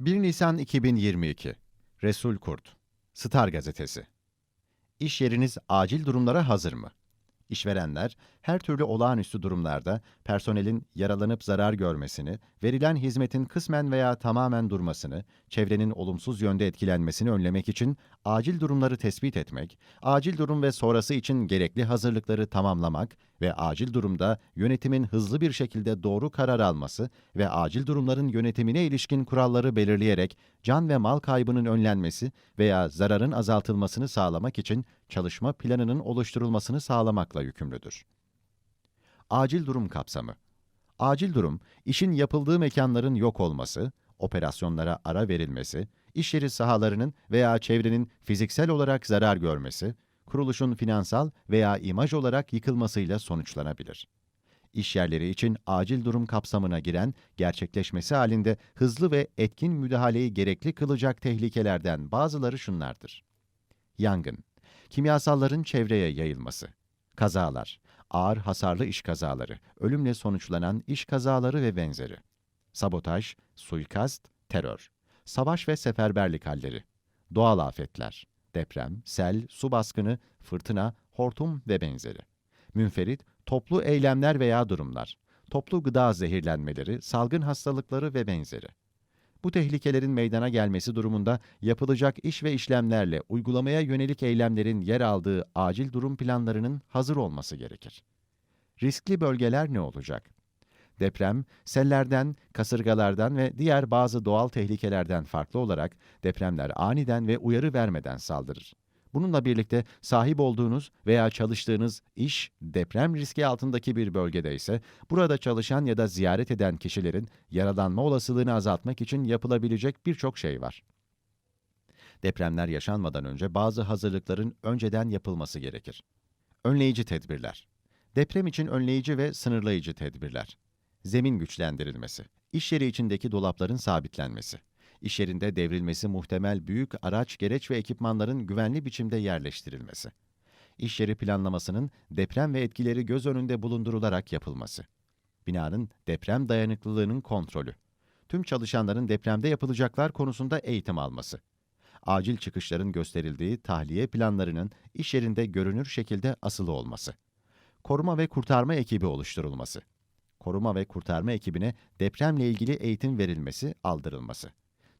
1 Nisan 2022 Resul Kurt Star Gazetesi İş yeriniz acil durumlara hazır mı? İşverenler, her türlü olağanüstü durumlarda personelin yaralanıp zarar görmesini, verilen hizmetin kısmen veya tamamen durmasını, çevrenin olumsuz yönde etkilenmesini önlemek için acil durumları tespit etmek, acil durum ve sonrası için gerekli hazırlıkları tamamlamak ve acil durumda yönetimin hızlı bir şekilde doğru karar alması ve acil durumların yönetimine ilişkin kuralları belirleyerek can ve mal kaybının önlenmesi veya zararın azaltılmasını sağlamak için çalışma planının oluşturulmasını sağlamakla yükümlüdür. Acil durum kapsamı Acil durum, işin yapıldığı mekanların yok olması, operasyonlara ara verilmesi, iş yeri sahalarının veya çevrenin fiziksel olarak zarar görmesi, kuruluşun finansal veya imaj olarak yıkılmasıyla sonuçlanabilir. İş yerleri için acil durum kapsamına giren, gerçekleşmesi halinde hızlı ve etkin müdahaleyi gerekli kılacak tehlikelerden bazıları şunlardır. Yangın, kimyasalların çevreye yayılması, kazalar, ağır hasarlı iş kazaları, ölümle sonuçlanan iş kazaları ve benzeri, sabotaj, suikast, terör, savaş ve seferberlik halleri, doğal afetler, deprem, sel, su baskını, fırtına, hortum ve benzeri, münferit, toplu eylemler veya durumlar, toplu gıda zehirlenmeleri, salgın hastalıkları ve benzeri. Bu tehlikelerin meydana gelmesi durumunda yapılacak iş ve işlemlerle uygulamaya yönelik eylemlerin yer aldığı acil durum planlarının hazır olması gerekir. Riskli bölgeler ne olacak? Deprem, sellerden, kasırgalardan ve diğer bazı doğal tehlikelerden farklı olarak depremler aniden ve uyarı vermeden saldırır. Bununla birlikte sahip olduğunuz veya çalıştığınız iş deprem riski altındaki bir bölgede ise burada çalışan ya da ziyaret eden kişilerin yaralanma olasılığını azaltmak için yapılabilecek birçok şey var. Depremler yaşanmadan önce bazı hazırlıkların önceden yapılması gerekir. Önleyici tedbirler. Deprem için önleyici ve sınırlayıcı tedbirler. Zemin güçlendirilmesi. İş yeri içindeki dolapların sabitlenmesi. İş yerinde devrilmesi muhtemel büyük araç, gereç ve ekipmanların güvenli biçimde yerleştirilmesi. İş yeri planlamasının deprem ve etkileri göz önünde bulundurularak yapılması. Binanın deprem dayanıklılığının kontrolü. Tüm çalışanların depremde yapılacaklar konusunda eğitim alması. Acil çıkışların gösterildiği tahliye planlarının iş yerinde görünür şekilde asılı olması. Koruma ve kurtarma ekibi oluşturulması. Koruma ve kurtarma ekibine depremle ilgili eğitim verilmesi, aldırılması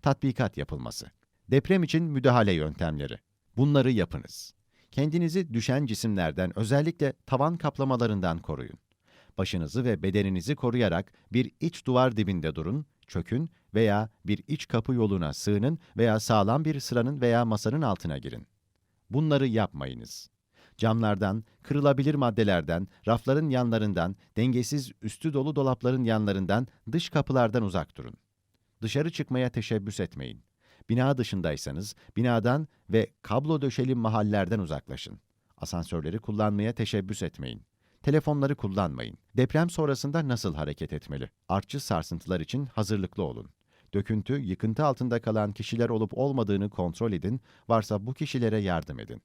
tatbikat yapılması. Deprem için müdahale yöntemleri. Bunları yapınız. Kendinizi düşen cisimlerden özellikle tavan kaplamalarından koruyun. Başınızı ve bedeninizi koruyarak bir iç duvar dibinde durun, çökün veya bir iç kapı yoluna sığının veya sağlam bir sıranın veya masanın altına girin. Bunları yapmayınız. Camlardan, kırılabilir maddelerden, rafların yanlarından, dengesiz üstü dolu dolapların yanlarından, dış kapılardan uzak durun. Dışarı çıkmaya teşebbüs etmeyin. Bina dışındaysanız binadan ve kablo döşeli mahallerden uzaklaşın. Asansörleri kullanmaya teşebbüs etmeyin. Telefonları kullanmayın. Deprem sonrasında nasıl hareket etmeli? Artçı sarsıntılar için hazırlıklı olun. Döküntü, yıkıntı altında kalan kişiler olup olmadığını kontrol edin, varsa bu kişilere yardım edin.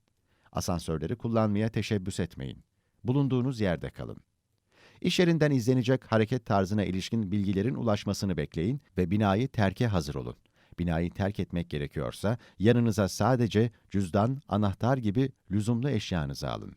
Asansörleri kullanmaya teşebbüs etmeyin. Bulunduğunuz yerde kalın. İş yerinden izlenecek hareket tarzına ilişkin bilgilerin ulaşmasını bekleyin ve binayı terke hazır olun. Binayı terk etmek gerekiyorsa yanınıza sadece cüzdan, anahtar gibi lüzumlu eşyanızı alın.